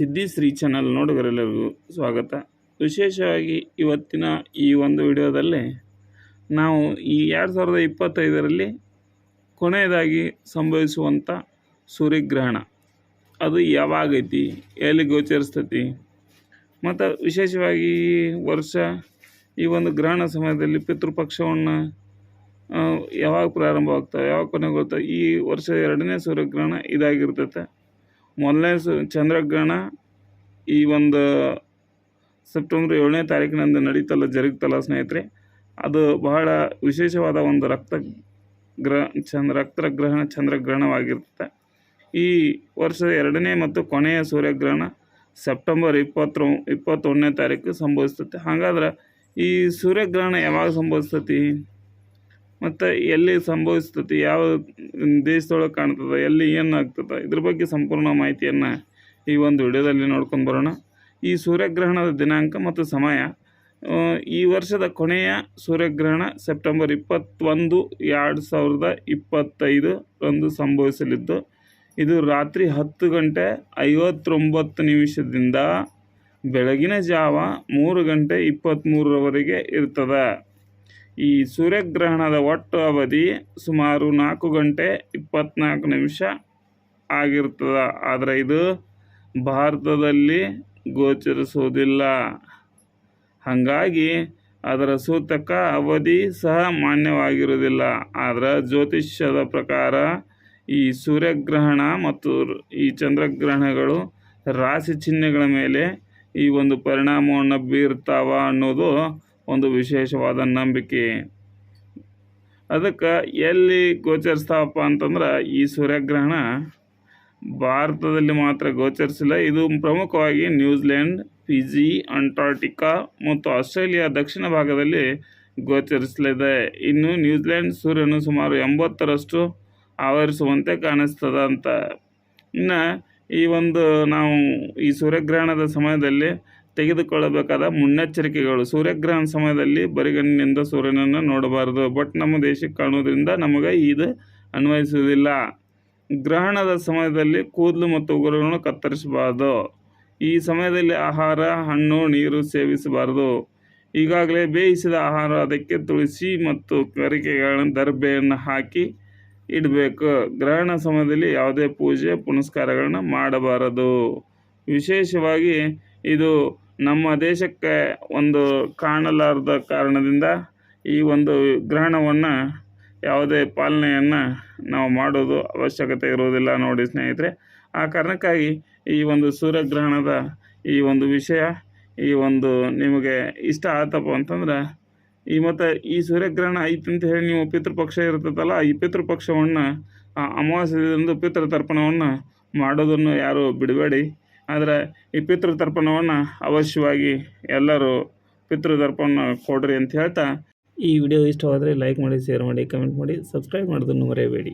ಸಿದ್ಧಿ ಶ್ರೀ ಚಾನಲ್ ನೋಡುಗರೆಲ್ಲರಿಗೂ ಸ್ವಾಗತ. ವಿಶೇಷವಾಗಿ ಇವತ್ತಿನ ಈ ಒಂದು ವಿಡಿಯೋದಲ್ಲಿ ನಾವು ಈ ಎರಡು ಸಾವಿರದ ಇಪ್ಪತ್ತೈದರಲ್ಲಿ ಕೊನೆಯದಾಗಿ ಸಂಭವಿಸುವಂಥ ಸೂರ್ಯಗ್ರಹಣ. ಅದು ಯಾವಾಗೈತಿ, ಎಲ್ಲಿ ಗೋಚರಿಸ್ತೈತಿ, ಮತ್ತು ವಿಶೇಷವಾಗಿ ಈ ವರ್ಷ ಈ ಒಂದು ಗ್ರಹಣ ಸಮಯದಲ್ಲಿ ಪಿತೃಪಕ್ಷವನ್ನು ಯಾವಾಗ ಪ್ರಾರಂಭವಾಗ್ತವೆ, ಯಾವಾಗ ಕೊನೆಗೊಳ್ತವೆ, ಈ ವರ್ಷ ಎರಡನೇ ಸೂರ್ಯಗ್ರಹಣ ಇದಾಗಿರ್ತೈತೆ. ಮೊದಲನೇ ಚಂದ್ರಗ್ರಹಣ ಈ ಒಂದು ಸೆಪ್ಟೆಂಬರ್ ಏಳನೇ ತಾರೀಕಿನಂದು ನಡೀತಲ್ಲ, ಜರುಗ್ತಲ್ಲ ಸ್ನೇಹಿತರೆ. ಅದು ಬಹಳ ವಿಶೇಷವಾದ ಒಂದು ರಕ್ತ ಗ್ರಹ ಚಂದ್ರ, ರಕ್ತಗ್ರಹಣ ಚಂದ್ರಗ್ರಹಣವಾಗಿರುತ್ತೆ ಈ ವರ್ಷದ ಎರಡನೇ ಮತ್ತು ಕೊನೆಯ ಸೂರ್ಯಗ್ರಹಣ ಸೆಪ್ಟೆಂಬರ್ ಇಪ್ಪತ್ತೊ ಇಪ್ಪತ್ತೊಂದನೇ ತಾರೀಕು ಸಂಭವಿಸ್ತೈತೆ. ಹಾಗಾದ್ರೆ ಈ ಸೂರ್ಯಗ್ರಹಣ ಯಾವಾಗ ಸಂಭವಿಸ್ತೈತಿ? ಮತ್ತು ಎಲ್ಲಿ ಸಂಭವಿಸ್ತತಿ ಯಾವ ದೇಶದೊಳಗೆ ಕಾಣ್ತದೆ, ಎಲ್ಲಿ ಏನಾಗ್ತದೆ, ಇದ್ರ ಬಗ್ಗೆ ಸಂಪೂರ್ಣ ಮಾಹಿತಿಯನ್ನು ಈ ಒಂದು ವಿಡಿಯೋದಲ್ಲಿ ನೋಡ್ಕೊಂಡು ಬರೋಣ. ಈ ಸೂರ್ಯಗ್ರಹಣದ ದಿನಾಂಕ ಮತ್ತು ಸಮಯ ಈ ವರ್ಷದ ಕೊನೆಯ ಸೂರ್ಯಗ್ರಹಣ ಸೆಪ್ಟೆಂಬರ್ ಇಪ್ಪತ್ತೊಂದು, ಎರಡು ಸಾವಿರದ ಇಪ್ಪತ್ತೈದು ರಂದು ಸಂಭವಿಸಲಿದ್ದು, ಇದು ರಾತ್ರಿ ಹತ್ತು ಗಂಟೆ ಐವತ್ತೊಂಬತ್ತು ನಿಮಿಷದಿಂದ ಬೆಳಗಿನ ಜಾವ ಮೂರು ಗಂಟೆ ಇಪ್ಪತ್ತ್ಮೂರರವರೆಗೆ ಇರ್ತದೆ. ಈ ಸೂರ್ಯಗ್ರಹಣದ ಒಟ್ಟು ಅವಧಿ ಸುಮಾರು ನಾಲ್ಕು ಗಂಟೆ ಇಪ್ಪತ್ನಾಲ್ಕು ನಿಮಿಷ ಆಗಿರ್ತದೆ. ಆದರೆ ಇದು ಭಾರತದಲ್ಲಿ ಗೋಚರಿಸುವುದಿಲ್ಲ. ಹಾಗಾಗಿ ಅದರ ಸೂತಕ ಅವಧಿ ಸಹ ಮಾನ್ಯವಾಗಿರುವುದಿಲ್ಲ. ಆದರೆ ಜ್ಯೋತಿಷ್ಯದ ಪ್ರಕಾರ ಈ ಸೂರ್ಯಗ್ರಹಣ ಮತ್ತು ಈ ಚಂದ್ರಗ್ರಹಣಗಳು ರಾಶಿ ಚಿಹ್ನೆಗಳ ಮೇಲೆ ಈ ಒಂದು ಪರಿಣಾಮವನ್ನು ಬೀರ್ತಾವ ಅನ್ನೋದು ಒಂದು ವಿಶೇಷವಾದ ನಂಬಿಕೆ. ಅದಕ್ಕೆ ಎಲ್ಲಿ ಗೋಚರಿಸ್ತಾವಪ್ಪ ಅಂತಂದ್ರೆ ಈ ಸೂರ್ಯಗ್ರಹಣ ಭಾರತದಲ್ಲಿ ಮಾತ್ರ ಗೋಚರಿಸಿಲ್ಲ. ಇದು ಪ್ರಮುಖವಾಗಿ ನ್ಯೂಜಿಲೆಂಡ್, ಫಿಜಿ ಅಂಟಾರ್ಟಿಕಾ ಮತ್ತು ಆಸ್ಟ್ರೇಲಿಯಾ ದಕ್ಷಿಣ ಭಾಗದಲ್ಲಿ ಗೋಚರಿಸಲಿದೆ. ಇನ್ನು ನ್ಯೂಜಿಲೆಂಡ್ ಸೂರ್ಯನು ಸುಮಾರು ಎಂಬತ್ತರಷ್ಟು ಆವರಿಸುವಂತೆ ಕಾಣಿಸ್ತದ ಅಂತ ಇನ್ನು ಈ ಒಂದು ನಾವು ಈ ಸೂರ್ಯಗ್ರಹಣದ ಸಮಯದಲ್ಲಿ ತೆಗೆದುಕೊಳ್ಳಬೇಕಾದ ಮುನ್ನೆಚ್ಚರಿಕೆಗಳು. ಸೂರ್ಯಗ್ರಹಣ ಸಮಯದಲ್ಲಿ ಬರಿಗಣ್ಣಿನಿಂದ ಸೂರ್ಯನನ್ನು ನೋಡಬಾರದು. ಬಟ್ ನಮ್ಮ ದೇಶಕ್ಕೆ ಕಾಣೋದ್ರಿಂದ ನಮಗೆ ಇದು ಅನ್ವಯಿಸುವುದಿಲ್ಲ. ಗ್ರಹಣದ ಸಮಯದಲ್ಲಿ ಕೂದಲು ಮತ್ತು ಉಗುರುಗಳನ್ನು ಕತ್ತರಿಸಬಾರದು. ಈ ಸಮಯದಲ್ಲಿ ಆಹಾರ, ಹಣ್ಣು, ನೀರು ಸೇವಿಸಬಾರದು. ಈಗಾಗಲೇ ಬೇಯಿಸಿದ ಆಹಾರ ಅದಕ್ಕೆ ತುಳಸಿ ಮತ್ತು ಕರಿಕೆಗಳನ್ನು ದರ್ಬೆಯನ್ನು ಹಾಕಿ ಇಡಬೇಕು. ಗ್ರಹಣ ಸಮಯದಲ್ಲಿ ಯಾವುದೇ ಪೂಜೆ, ಪುನಸ್ಕಾರಗಳನ್ನು ಮಾಡಬಾರದು. ವಿಶೇಷವಾಗಿ ಇದು ನಮ್ಮ ದೇಶಕ್ಕೆ ಒಂದು ಕಾಣಲಾರದ ಕಾರಣದಿಂದ ಈ ಒಂದು ಗ್ರಹಣವನ್ನು ಯಾವುದೇ ಪಾಲನೆಯನ್ನು ನಾವು ಮಾಡೋದು ಅವಶ್ಯಕತೆ ಇರುವುದಿಲ್ಲ ನೋಡಿ ಸ್ನೇಹಿತರೆ. ಆ ಕಾರಣಕ್ಕಾಗಿ ಈ ಒಂದು ಸೂರ್ಯಗ್ರಹಣದ ಈ ಒಂದು ವಿಷಯ, ಈ ಒಂದು ನಿಮಗೆ ಇಷ್ಟ ಆತಪ್ಪ ಅಂತಂದ್ರೆ, ಈ ಮತ್ತು ಈ ಸೂರ್ಯಗ್ರಹಣ ಐತೆ ಅಂತ ಹೇಳಿ ನೀವು ಪಿತೃಪಕ್ಷ ಇರ್ತದಲ್ಲ, ಈ ಪಿತೃಪಕ್ಷವನ್ನು ಅಮಾವಾಸ್ಯದಿಂದ ಪಿತೃತರ್ಪಣವನ್ನು ಪಿತೃ ತರ್ಪಣವನ್ನು ಮಾಡೋದನ್ನು ಯಾರು ಬಿಡಬೇಡಿ. ಆದರೆ ಈ ಪಿತೃತರ್ಪಣವನ್ನು ಅವಶ್ಯವಾಗಿ ಎಲ್ಲರೂ ಪಿತೃತರ್ಪಣ ಕೊಡ್ರಿ ಅಂತ ಹೇಳ್ತಾ ಈ ವಿಡಿಯೋ ಇಷ್ಟವಾದರೆ ಲೈಕ್ ಮಾಡಿ ಶೇರ್ ಮಾಡಿ ಕಮೆಂಟ್ ಮಾಡಿ ಸಬ್ಸ್ಕ್ರೈಬ್ ಮಾಡೋದನ್ನು ಮರೆಯಬೇಡಿ.